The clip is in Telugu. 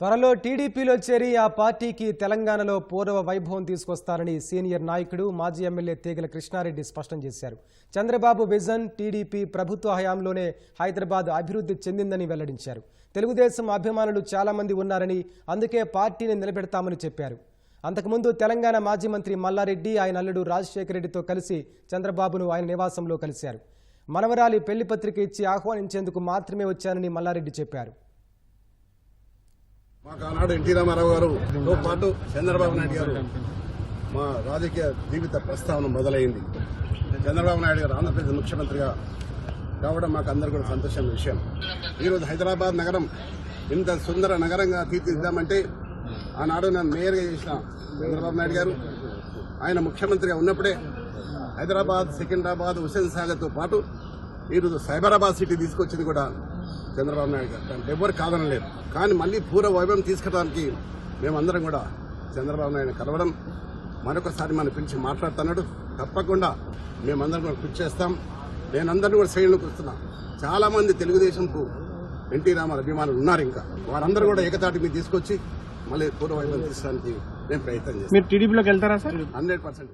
త్వరలో టీడీపీలో చేరి ఆ పార్టీకి తెలంగాణలో పూర్వ వైభవం తీసుకొస్తారని సీనియర్ నాయకుడు మాజీ ఎమ్మెల్యే తీగల కృష్ణారెడ్డి స్పష్టం చేశారు. చంద్రబాబు విజన్ టీడీపీ ప్రభుత్వ హయాంలోనే హైదరాబాద్ అభివృద్ధి చెందిందని వెల్లడించారు. తెలుగుదేశం అభిమానులు చాలా మంది ఉన్నారని అందుకే పార్టీని నిలబెడతామని చెప్పారు. అంతకుముందు తెలంగాణ మాజీ మంత్రి మల్లారెడ్డి ఆయన అల్లుడు రాజశేఖర రెడ్డితో కలిసి చంద్రబాబును ఆయన నివాసంలో కలిశారు. మనవరాలి పెళ్ళి పత్రిక ఇచ్చి ఆహ్వానించేందుకు మాత్రమే వచ్చానని మల్లారెడ్డి చెప్పారు. మాకు ఆనాడు ఎన్టీ రామారావు గారుతో పాటు చంద్రబాబు నాయుడు గారు మా రాజకీయ జీవిత ప్రస్తావన మొదలైంది. చంద్రబాబు నాయుడు గారు ఆంధ్రప్రదేశ్ ముఖ్యమంత్రిగా కావడం మాకు అందరు కూడా సంతోషమైన విషయం. ఈరోజు హైదరాబాద్ నగరం ఇంత సుందర నగరంగా తీర్చిదిద్దామంటే ఆనాడు నన్ను మేయర్గా చేసిన చంద్రబాబు నాయుడు గారు ఆయన ముఖ్యమంత్రిగా ఉన్నప్పుడే హైదరాబాద్ సికింద్రాబాద్ హుస్సేన్ సాగర్తో పాటు ఈరోజు సైబరాబాద్ సిటీ తీసుకొచ్చింది కూడా చంద్రబాబు నాయుడు గారు. దాంట్లో ఎవరు కాదనలేదు కానీ మళ్ళీ పూర్వ వైభవం తీసుకురావడానికి మేమందరం కూడా చంద్రబాబు నాయుడు కలవడం మరొకసారి మనం పిలిచి మాట్లాడుతున్నాడు. తప్పకుండా మేమందరం కూడా కృషి చేస్తాం. నేనందరినీ కూడా శ్రేణులకు వస్తున్నా. చాలా మంది తెలుగుదేశంకు ఎన్టీ రామారావు అభిమానులు ఉన్నారు ఇంకా. వారందరూ కూడా ఏకతాటి మీద తీసుకొచ్చి మళ్ళీ పూర్వ వైభవం తీసుకోవడానికి నేను ప్రయత్నం చేస్తాను. మీరు టీడీపీలోకి వెళ్తారా సార్? Hundred percent.